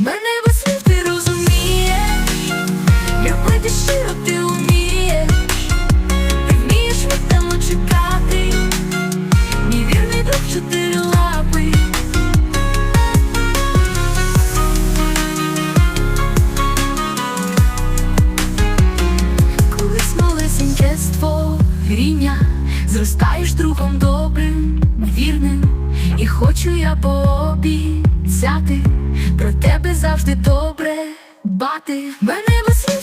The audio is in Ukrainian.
Мене без слів ти розумієш, любити щиро ти вмієш, ти вмієш віддано чекати, мій вірний друг чотири лапи. Колись малесеньке створіння Зростаєш другом вірним І хочу я пообіцяти Про тебе завжди добре бати. Мене слів